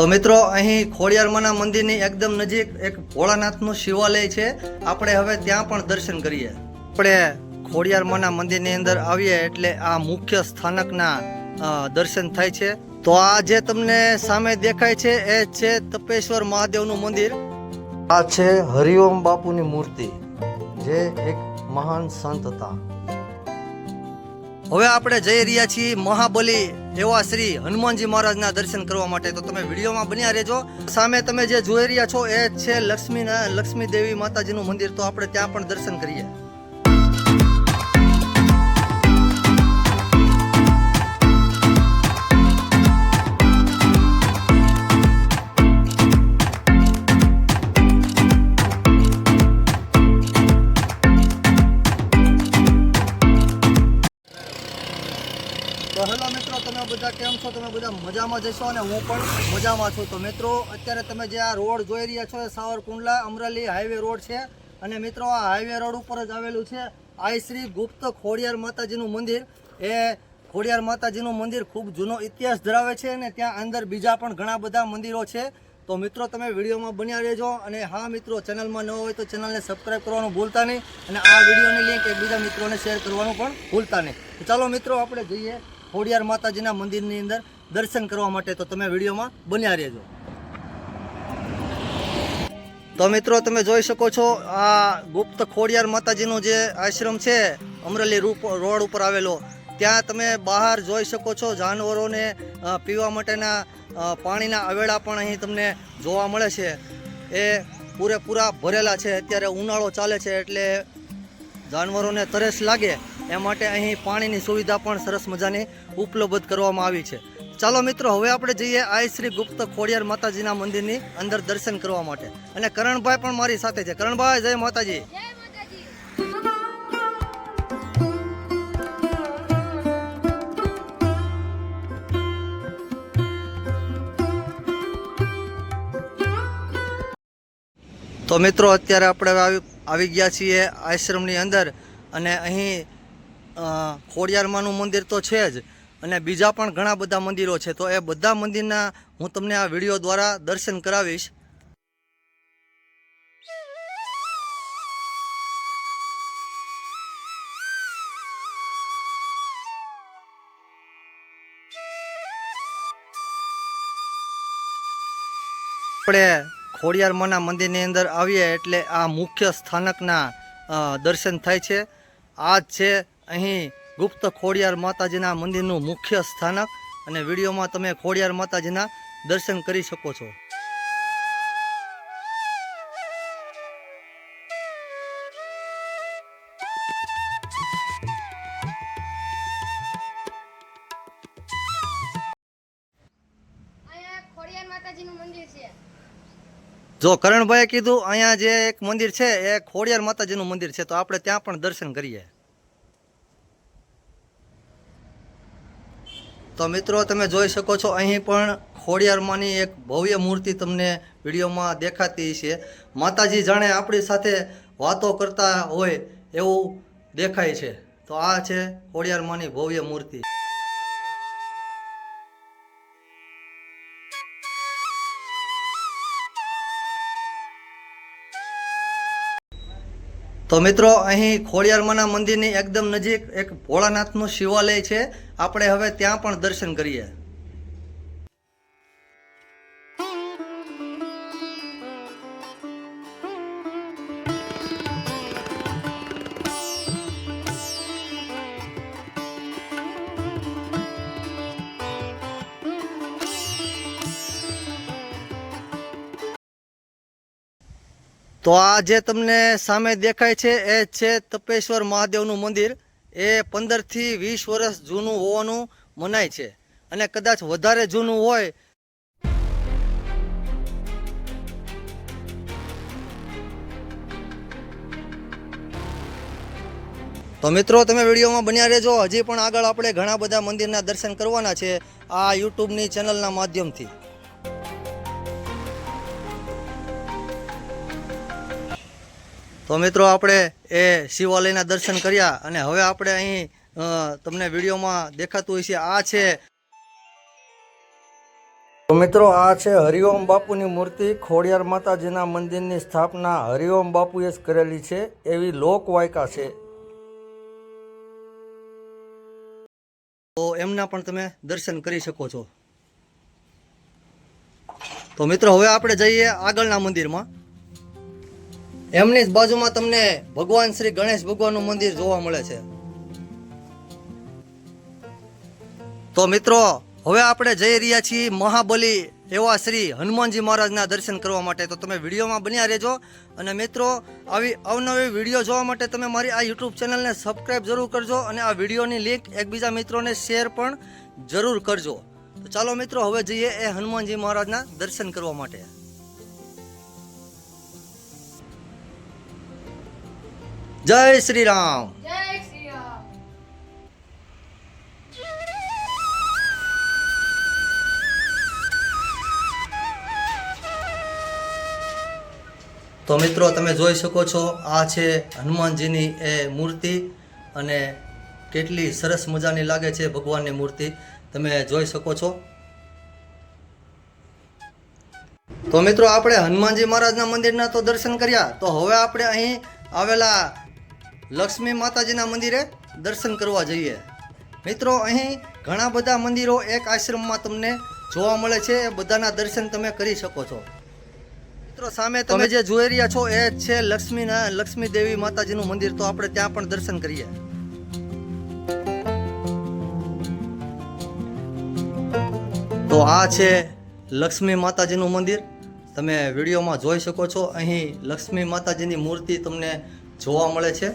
તો મિત્રો, અહીં ખોડિયારમાના મંદિરની એકદમ નજીક એક ભોળાનાથનું શિવાલય છે. આપણે હવે ત્યાં પણ દર્શન કરીએ. આપણે ખોડિયારમાના મંદિરની અંદર આવીએ એટલે આ મુખ્ય સ્થાનકના દર્શન થાય છે. તો આ જે તમને સામે દેખાય છે, એ છે તપેશ્વર મહાદેવનું મંદિર. આ છે હરિઓમ બાપુની મૂર્તિ, જે એક મહાન સંત હતા. હવે આપણે જઈ રહ્યા છીએ મહાબલી એવા શ્રી હનુમાનજી મહારાજના દર્શન કરવા માટે. તો તમે વિડીયોમાં બન્યા રહેજો. સામે તમે જે જોઈ રહ્યા છો એ છે લક્ષ્મી લક્ષ્મી દેવી માતાજીનું મંદિર. તો આપણે ત્યાં પણ દર્શન કરીએ. છો, તમે બધા મજામાં જશો અને હું પણ મજામાં છું. તો મિત્રો, અત્યારે તમે જે આ રોડ જોઈ રહ્યા છો એ સાવરકુંડલા અમરેલી હાઈવે રોડ છે. અને મિત્રો, આ હાઈવે રોડ ઉપર જ આવેલું છે આઈ શ્રી ગુપ્ત ખોડિયાર માતાજીનું મંદિર. એ ખોડિયાર માતાજીનું મંદિર ખૂબ જૂનો ઇતિહાસ ધરાવે છે અને ત્યાં અંદર બીજા પણ ઘણા બધા મંદિરો છે. તો મિત્રો, તમે વિડીયોમાં બન્યા રહેજો અને હા મિત્રો, ચેનલમાં ન હોય તો ચેનલને સબસ્ક્રાઈબ કરવાનું ભૂલતા નહીં અને આ વિડીયોની લિંક એકબીજા મિત્રોને શેર કરવાનું પણ ભૂલતા નહીં. ચાલો મિત્રો, આપણે જઈએ. ખોડિયાર માતાજીના મંદિરની અંદર દર્શન કરવા માટે તો તમે વિડીયોમાં બન્યા રહેજો. તો મિત્રો, તમે જોઈ શકો છો, આ ગુપ્ત ખોડિયાર માતાજીનો જે આશ્રમ છે, અમરેલી રૂપ, રોડ ઉપર આવેલો, ત્યાં તમે બહાર જોઈ શકો છો, જાનવરોને પીવા માટેના પાણીના અવેડા પણ અહીં તમને જોવા મળે છે. એ પૂરેપૂરા ભરેલા છે, અત્યારે ઉનાળો ચાલે છે એટલે જાનવરોને તરસ લાગે. એ માટે અહીં પાણીની સુવિધા પણ સરસ મજાની ઉપલબ્ધ કરવામાં આવી છે. ચાલો મિત્રો હવે આપણે જઈએ આઈ શ્રી ગુપ્ત ખોડિયાર માતાજીના મંદિરની અંદર દર્શન કરવા માટે. અને કરણભાઈ પણ મારી સાથે છે. કરણભાઈ જય માતાજી. તો મિત્રો અત્યારે આપણે આવી ગયા છીએ આશ્રમની અંદર. અને અહીં ખોડિયારમાંનું મંદિર તો છે જ, અને બીજા પણ ઘણા બધા મંદિરો છે. તો એ બધા મંદિરના હું તમને આ વીડિયો દ્વારા દર્શન કરાવીશ. આપણે ખોડિયારમાંના મંદિરની અંદર આવીએ એટલે આ મુખ્ય સ્થાનકના દર્શન થાય છે. આ છે અહીં ગુપ્ત ખોડિયાર માતાજીના મંદિરનું મુખ્ય સ્થાનક અને વિડીયોમાં તમે ખોડિયાર માતાજીના દર્શન કરી શકો છો. જો કરણભાઈએ કીધું અહીંયા જે એક મંદિર છે એ ખોડિયાર માતાજીનું મંદિર છે તો આપણે ત્યાં પણ દર્શન કરીએ. તો મિત્રો, તમે જોઈ શકો છો, અહીં પણ ખોડિયારમાંની એક ભવ્ય મૂર્તિ તમને વિડીયોમાં દેખાતી છે. માતાજી જાણે આપણી સાથે વાતો કરતા હોય એવું દેખાય છે. તો આ છે ખોડિયારમાંની ભવ્ય મૂર્તિ. તો મિત્રો, અહીં ખોડિયારમાના મંદિરની એકદમ નજીક એક ભોળાનાથનું શિવાલય છે. આપણે હવે ત્યાં પણ દર્શન કરીએ. તો આ જે તમને સામે દેખાય છે, એ છે તપેશ્વર મહાદેવનું મંદિર. એ પંદરથી વીસ વર્ષ જૂનું હોવાનું મનાય છે. અને કદાચ વધારે જૂનું હોય તો મિત્રો, તમે વિડીયોમાં બન્યા રહેજો. હજી પણ આગળ આપણે ઘણા બધા મંદિરના દર્શન કરવાના છે આ યુટ્યુબની ચેનલના માધ્યમથી. તો મિત્રો આપણે એ શિવાલયના દર્શન કર્યા અને હવે આપણે અહીં તમને વિડીયોમાં દેખાતું હોય છે આ છે. તો મિત્રો આ છે હરિઓમ બાપુની મૂર્તિ, ખોડિયાર માતાજીના મંદિરની સ્થાપના. હરિઓમ બાપુએ જ કરેલી છે, એવી લોકવાયકા છે. તો એમના પણ તમે દર્શન કરી શકો છો. તો મિત્રો હવે આપણે જઈએ આગળના મંદિરમાં. એમની જ બાજુમાં તમને ભગવાન શ્રી ગણેશ ભગવાનનું મંદિર જોવા મળે છે. તો મિત્રો, હવે આપણે જઈ રહ્યા છીએ મહાબલી એવા શ્રી હનુમાનજી મહારાજના દર્શન કરવા માટે. તો તમે વિડીયોમાં બન્યા રહેજો. અને મિત્રો, આવી અવનવી વીડિયો જોવા માટે તમે મારી આ યુટ્યુબ ચેનલને સબસ્ક્રાઈબ જરૂર કરજો અને આ વિડીયોની લિંક એકબીજા મિત્રોને શેર પણ જરૂર કરજો. તો ચાલો મિત્રો, હવે જઈએ એ હનુમાનજી મહારાજના દર્શન કરવા માટે. જય શ્રી રામ. જય શ્રી રામ. તો મિત્રો તમે જોઈ શકો છો આ છે હનુમાનજીની એ મૂર્તિ અને કેટલી સરસ મજાની લાગે છે ભગવાનની મૂર્તિ. તમે જોઈ શકો છો. તો મિત્રો આપણે હનુમાનજી મહારાજના મંદિરના તો દર્શન કર્યા. તો હવે આપણે અહીં આવેલા લક્ષ્મી માતાજીના મંદિરે દર્શન કરવા જઈએ. મિત્રો અહીં ઘણા બધા મંદિરો એક આશ્રમમાં તમને જોવા મળે છે. એ બધાના દર્શન તમે કરી શકો છો. મિત્રો સામે તમે જે જોઈ રહ્યા છો એ છે લક્ષ્મીના લક્ષ્મી દેવી માતાજીનું મંદિર. તો આપણે ત્યાં પણ દર્શન કરીએ. તો આ છે લક્ષ્મી માતાજીનું મંદિર. તમે વિડીયોમાં જોઈ શકો છો. અહીં લક્ષ્મી માતાજીની મૂર્તિ તમને જોવા મળે છે.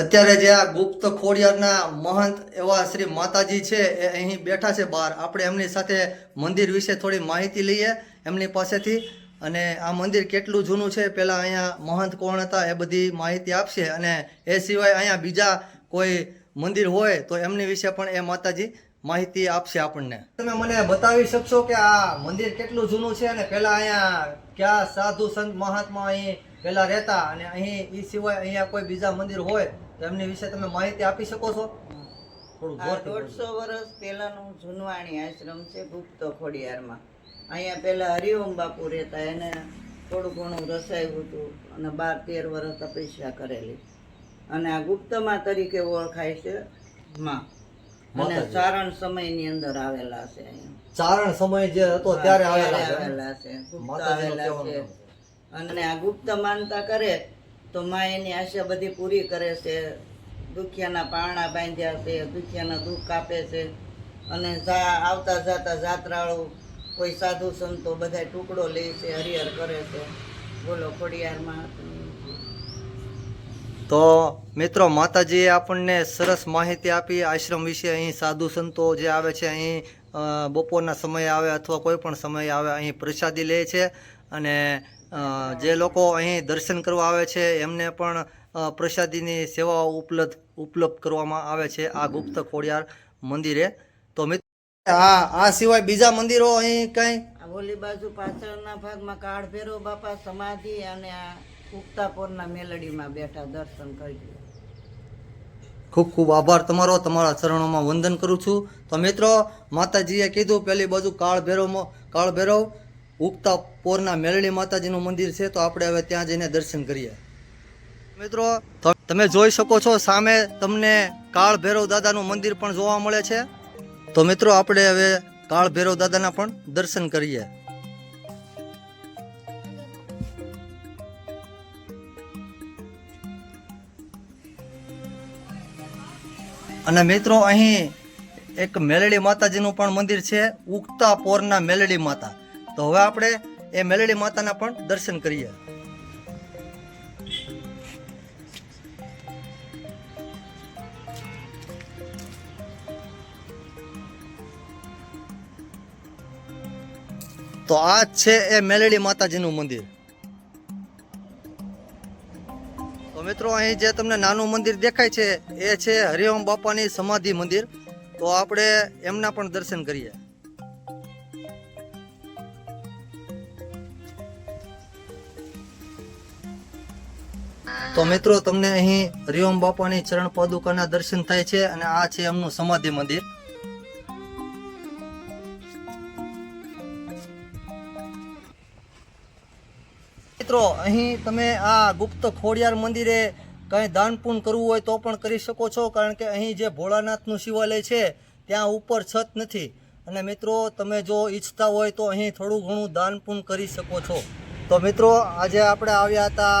અત્યારે જે આ ગુપ્ત ખોડિયારના મહંત એવા શ્રી માતાજી છે, એ અહીં બેઠા છે બહાર. આપણે એમની સાથે મંદિર વિશે થોડી માહિતી લઈએ એમની પાસેથી. અને આ મંદિર કેટલું જૂનું છે, પહેલાં અહીંયા મહંત કોણ હતા એ બધી માહિતી આપશે. અને એ સિવાય અહીંયા બીજા કોઈ મંદિર હોય તો એમની વિશે પણ એ માતાજી માહિતી આપશે આપણને. તમે મને બતાવી શકશો કે આ મંદિર કેટલું જૂનું છે અને પહેલાં અહીંયા કયા સાધુ સંત મહાત્મા અહીં પહેલાં રહેતા અને અહીં એ સિવાય અહીંયા કોઈ બીજા મંદિર હોય? એમની વિશે તમે માહિતી આપી શકો છો? આ. દોઢસો વર્ષ પહેલાનું જૂનવાણી આશ્રમ છે ગુપ્ત ખોડિયારમાં. અહીંયા પહેલાં હરિઓમ બાપુ રહેતા એને થોડું ઘણું રસાયું હતું અને બાર તેર વર્ષ તપસ્યા કરેલી. અને આ ગુપ્તમાં તરીકે ઓળખાય છે માં. અને. ચારણ સમયની અંદર આવેલા છે અહીંયા. ચારણ સમય જે હતો ત્યારે ત્યારે આવેલા છે? આવેલા છે. ગુપ્ત આવેલા છે. અને આ ગુપ્ત માનતા કરે તો માં એની આશા બધી પૂરી કરે છે. દુખિયાના પારણા બાંધ્યા છે, દુખિયાના દુઃખ કાપે છે અને આવતા જાતા જાત્રાળુ કોઈ સાધુ સંતો બધા ટુકડો લે છે, હરિહર કરે છે. બોલો, ખોડિયારમાં તો મિત્રો માતાજીએ આપણને સરસ માહિતી આપી. આશ્રમ વિશે અહીં સાધુ સંતો જે આવે છે, અહીં બપોરના સમયે આવે અથવા કોઈ પણ સમયે આવે, અહીં પ્રસાદી લે છે. અને જે લોકો અહીં દર્શન કરવા આવે છે એમને પણ પ્રસાદીની સેવાઓ ઉપલબ્ધ ઉપલબ્ધ કરવામાં આવે છે આ ગુપ્ત ખોડિયાર મંદિરે. તો મિત્ર આ આ સિવાય બીજા મંદિરો અહીં કંઈ? ઓલી બાજુ પાછળના ભાગમાં કાળ ભૈરવ બાપા સમાધિ અને આ ઉગતાપોરના મેલડીમાં બેઠા દર્શન કરજો. ખૂબ ખૂબ આભાર તમારો તમારા ચરણોમાં વંદન કરું છું. તો મિત્રો માતાજીએ કીધું પેલી બાજુ કાળ ભેરવમાં કાળ ભૈરવ ઉગતા પોરના મેલડી માતાજીનું મંદિર છે, તો આપણે હવે ત્યાં જઈને દર્શન કરીએ. મિત્રો તમે જોઈ શકો છો, સામે તમને કાળ ભૈરવ દાદાનું મંદિર પણ જોવા મળે છે. તો મિત્રો, આપણે હવે કાળ ભૈરવ દાદાના પણ દર્શન કરીએ. અને મિત્રો, અહીં એક મેલડી માતાજીનું પણ મંદિર છે, ઉગતા પોરના મેલડી માતા. તો હવે આપણે એ મેલડી માતાના પણ દર્શન કરીએ. તો આ છે એ મેલડી માતાજીનું મંદિર. તો મિત્રો, અહીં જે તમને નાનું મંદિર દેખાય છે, એ છે હરિઓમ બાપાની સમાધિ મંદિર. તો આપણે એમના પણ દર્શન કરીએ. તો મિત્રો, તમને અહીં હરિઓમ બાપાની ચરણ પાદુકાના દર્શન થાય છે અને આ છે એમનું સમાધિ મંદિર. મિત્રો, અહીં તમે આ ગુપ્ત ખોડિયાર મંદિરે કંઈ દાન કરવું હોય તો પણ કરી શકો છો, કારણ કે અહીં જે ભોળાનાથનું શિવાલય છે, ત્યાં ઉપર છત નથી. અને મિત્રો, તમે જો ઈચ્છતા હોય તો અહીં થોડું ઘણું દાન પુણ્ય કરી શકો છો. તો મિત્રો, આજે આપણે આવ્યા હતા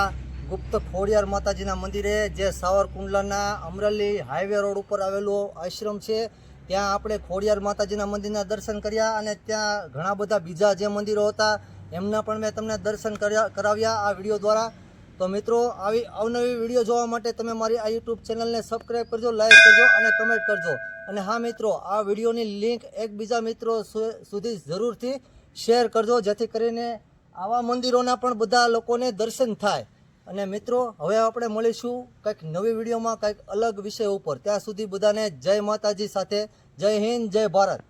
ગુપ્ત ખોડિયાર માતાજીના મંદિરે જે સાવરકુંડલાના અમરેલી હાઈવે રોડ ઉપર આવેલો આશ્રમ છે, ત્યાં આપણે ખોડિયાર માતાજીના મંદિરના દર્શન કર્યા અને ત્યાં ઘણા બધા બીજા જે મંદિરો હતા, એમના પણ મેં તમને દર્શન કર્યા, કરાવ્યા આ વીડિયો દ્વારા. તો મિત્રો, આવી અવનવી વીડિયો જોવા માટે તમે મારી આ યુટ્યુબ ચેનલને સબસ્ક્રાઈબ કરજો, લાઈક કરજો અને કમેન્ટ કરજો. અને હા મિત્રો, આ વિડીયોની લિંક એકબીજા મિત્રો સુધી જરૂરથી શેર કરજો, જેથી કરીને આવા મંદિરોના પણ બધા લોકોને દર્શન થાય. અને મિત્રો, હવે આપણે મળીશું કંઈક નવી વિડીયોમાં કંઈક અલગ વિષય ઉપર. ત્યાં સુધી બધાને જય માતાજી સાથે. જય હિન્દ, જય ભારત.